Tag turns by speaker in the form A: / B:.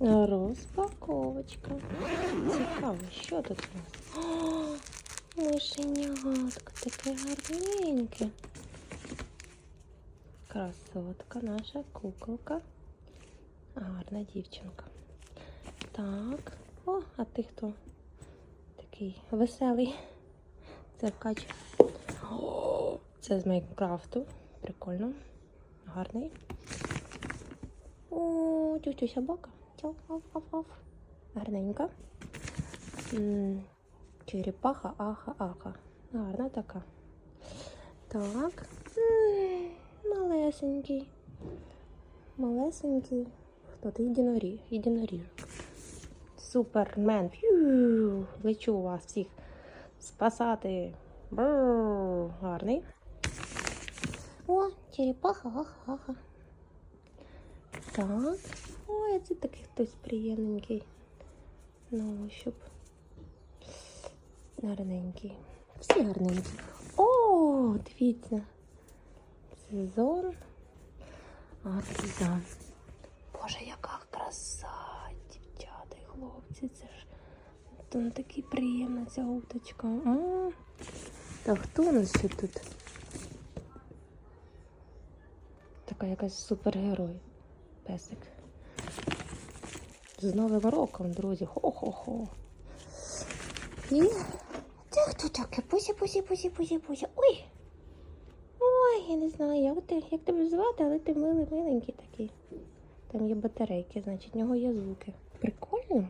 A: Розпаковочка. Цікаво, що тут у нас? О, мишенятко, таке гарненьке. Красотка, наша куколка. Гарна дівчинка. Так. О, а ти хто? Такий веселий. Це вкач. Це з Майнкрафту. Прикольно. Гарний. О, тютю собака. Гарненька. Черепаха, аха, аха. Гарна така. Так. Малесенький. Малесенький. Хто ти? Єдиноріг. Єдиноріжок. Супермен. Фью. Лечу вас всіх спасати. Бррр. Гарний. О, черепаха, аха, аха. Так. Це такий хтось приємненький. На ощуп. Гарненький. Всі гарненькі. О, дивіться. Сезон. Аризан. Боже, яка краса, дівчата і хлопці. Це ж то такий приємна ця уточка. М. Та хто у нас ще тут? Така якась супергерой. Песик. З Новим роком, друзі. Хо-хо-хо. І це хто таке? Пусі, пусі, пусі, пусі, пусі. Ой! Ой, я не знаю, як, ти, як тебе звати, але ти милий, миленький такий. Там є батарейки, значить, в нього є звуки. Прикольно.